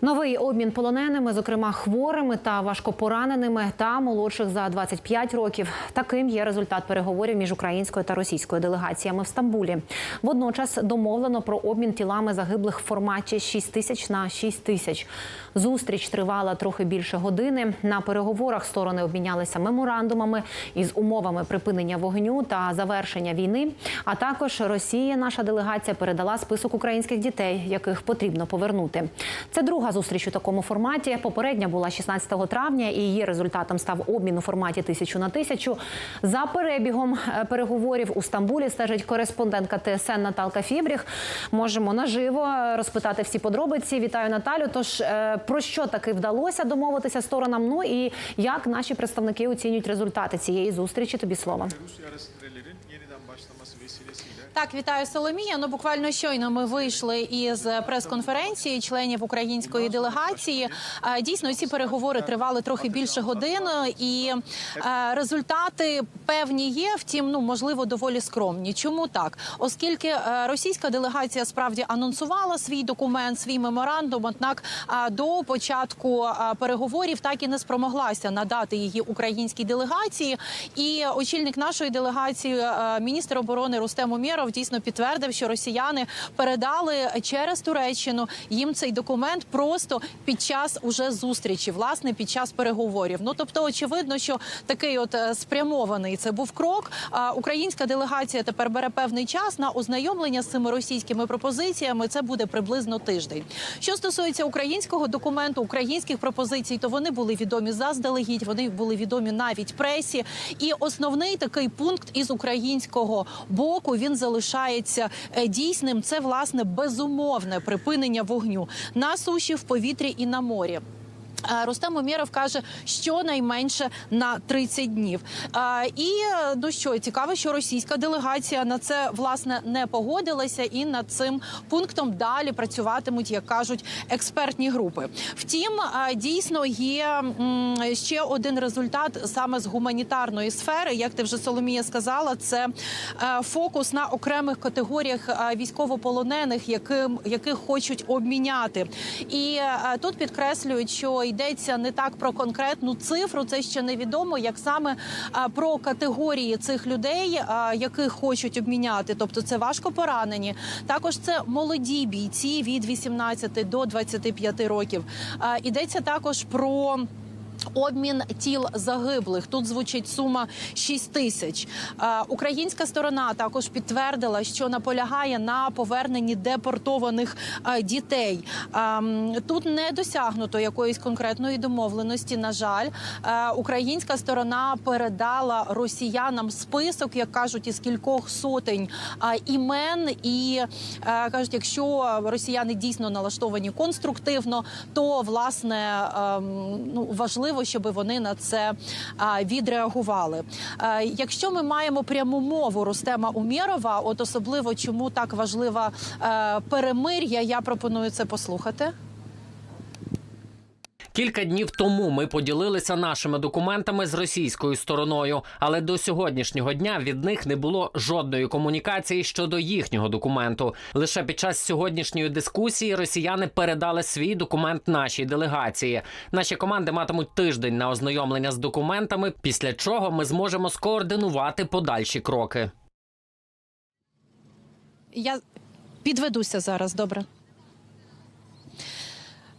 Новий обмін полоненими, зокрема хворими та важкопораненими та молодших за 25 років. Таким є результат переговорів між українською та російською делегаціями в Стамбулі. Водночас домовлено про обмін тілами загиблих в форматі 6 тисяч на 6 тисяч. Зустріч тривала трохи більше години. На переговорах сторони обмінялися меморандумами із умовами припинення вогню та завершення війни. А також Росії наша делегація передала список українських дітей, яких потрібно повернути. Це друга зустріч у такому форматі. Попередня була 16 травня, і її результатом став обмін у форматі тисячу на тисячу. За перебігом е, переговорів у Стамбулі стежить кореспондентка ТСН Наталка Фібріх. Можемо наживо е, розпитати всі подробиці. Вітаю Наталю. Тож е, про що таки вдалося домовитися сторонам? Ну і як наші представники оцінюють результати цієї зустрічі? Тобі слово. Так, вітаю Соломія. Ну буквально щойно ми вийшли із прес-конференції членів української делегації. Дійсно, ці переговори тривали трохи більше години, і результати певні є. Втім, ну можливо, доволі скромні. Чому так? Оскільки російська делегація справді анонсувала свій документ, свій меморандум, однак до початку переговорів так і не спромоглася надати її українській делегації. І очільник нашої делегації, міністр оборони Рустем Умєров, дійсно підтвердив, що росіяни передали через Туреччину їм цей документ просто під час уже зустрічі, власне, під час переговорів. Ну тобто, очевидно, що такий от е, спрямований це був крок. А Українська делегація тепер бере певний час на ознайомлення з цими російськими пропозиціями. Це буде приблизно тиждень. Що стосується українського документу, українських пропозицій, то вони були відомі заздалегідь. Вони були відомі навіть пресі. І основний такий пункт із українського боку він залишається е, дійсним. Це власне безумовне припинення вогню на суші, в повітрі і на морі. Рустем Умєров каже, щонайменше на 30 днів. І ну що цікаво, що російська делегація на це власне не погодилася, і над цим пунктом далі працюватимуть, як кажуть, експертні групи. Втім, дійсно є ще один результат саме з гуманітарної сфери. Як ти вже Соломія сказала, це е, фокус на окремих категоріях е, військовополонених, яким яких хочуть обміняти. І е, тут підкреслюють, що йдеться не так про конкретну цифру, це ще невідомо, як саме про категорії цих людей, яких хочуть обміняти. Тобто це важко поранені. Також це молоді бійці від 18 до 25 років. Йдеться також про. Обмін тіл загиблих тут звучить сума 6 тисяч. Українська сторона також підтвердила, що наполягає на поверненні депортованих дітей. Тут не досягнуто якоїсь конкретної домовленості. На жаль, українська сторона передала росіянам список, як кажуть, із кількох сотень імен. І кажуть, якщо росіяни дійсно налаштовані конструктивно, то власне ну важливо, щоб вони на це відреагували. Якщо ми маємо пряму мову Рустема Умєрова, от особливо чому так важлива перемир'я, я пропоную це послухати. Кілька днів тому ми поділилися нашими документами з російською стороною, але до сьогоднішнього дня від них не було жодної комунікації щодо їхнього документу. Лише під час сьогоднішньої дискусії росіяни передали свій документ нашій делегації. Наші команди матимуть тиждень на ознайомлення з документами, після чого ми зможемо скоординувати подальші кроки. Я підведуся зараз. Добре.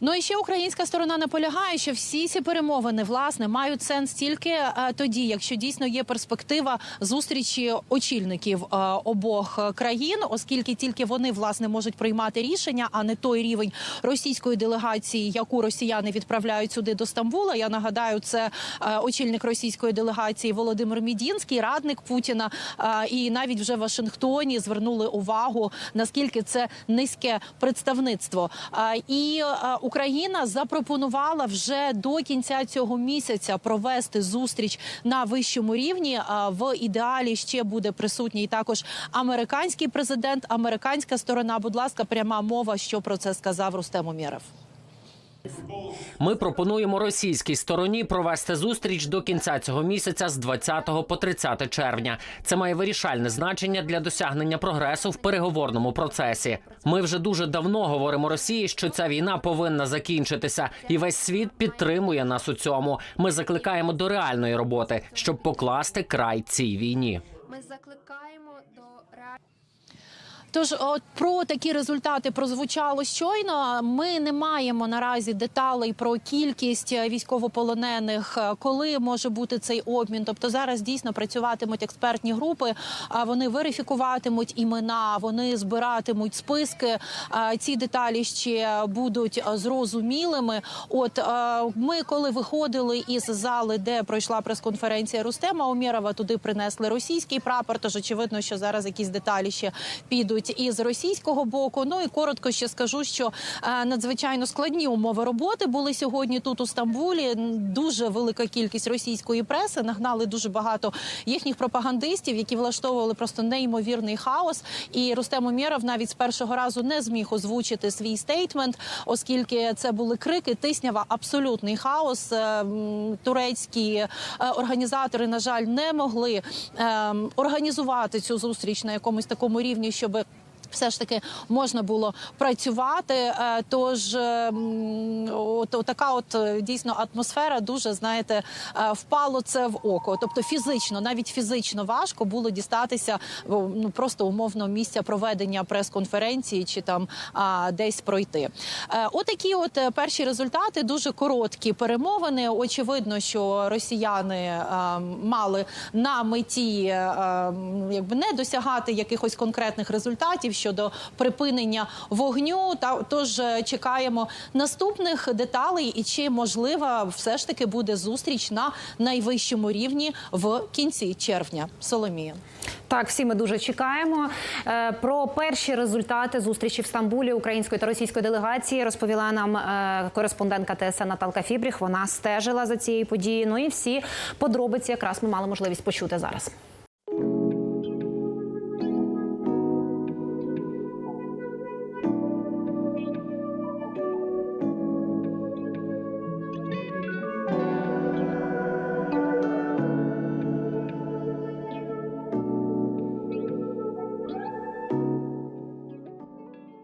Ну і ще українська сторона наполягає, що всі ці перемовини власне мають сенс тільки е, тоді, якщо дійсно є перспектива зустрічі очільників е, обох країн, оскільки тільки вони власне можуть приймати рішення, а не той рівень російської делегації, яку росіяни відправляють сюди до Стамбула. Я нагадаю, це е, очільник російської делегації Володимир Мідінський, радник Путіна. І навіть вже в Вашингтоні звернули увагу наскільки це низьке представництво. І Україна запропонувала вже до кінця цього місяця провести зустріч на вищому рівні. В ідеалі ще буде присутній також американський президент, американська сторона. Будь ласка, пряма мова, що про це сказав Рустем Умєров. Ми пропонуємо російській стороні провести зустріч до кінця цього місяця з 20 по 30 червня. Це має вирішальне значення для досягнення прогресу в переговорному процесі. Ми вже дуже давно говоримо Росії, що ця війна повинна закінчитися, і весь світ підтримує нас у цьому. Ми закликаємо до реальної роботи, щоб покласти край цій війні. Ми закликаємо до реальної Тож от про такі результати прозвучало щойно. Ми не маємо наразі деталей про кількість військовополонених, коли може бути цей обмін. Тобто зараз дійсно працюватимуть експертні групи. а Вони верифікуватимуть імена, вони збиратимуть списки. Ці деталі ще будуть зрозумілими. От ми, коли виходили із зали, де пройшла прес-конференція Рустема Умєрова, туди принесли російський прапор. Тож очевидно, що зараз якісь деталі ще підуть із російського боку. Ну і коротко ще скажу, що е, надзвичайно складні умови роботи були сьогодні тут у Стамбулі. Дуже велика кількість російської преси нагнали дуже багато їхніх пропагандистів, які влаштовували просто неймовірний хаос. І Рустем Умєров навіть з першого разу не зміг озвучити свій стейтмент, оскільки це були крики, тиснява, абсолютний хаос. Е, Турецькі е, організатори, на жаль, не могли е, організувати цю зустріч на якомусь такому рівні, щоб все ж таки можна було працювати. Е, Тож е, от, от така от е, дійсно атмосфера дуже знаєте е, впало це в око. Тобто фізично, навіть фізично важко було дістатися ну просто умовно місця проведення прес-конференції чи там а, десь пройти. Отакі от е, перші результати дуже короткі перемовини. Очевидно, що росіяни е, мали на меті е, якби не досягати якихось конкретних результатів щодо припинення вогню. Та тож е, чекаємо наступних деталей, і чи можлива все ж таки буде зустріч на найвищому рівні в кінці червня. Соломія. Так, всі ми дуже чекаємо. Е, Про перші результати зустрічі в Стамбулі української та російської делегації розповіла нам е, кореспондентка ТСН Наталка Фібріх. Вона стежила за цією подією. Ну і всі подробиці якраз ми мали можливість почути зараз.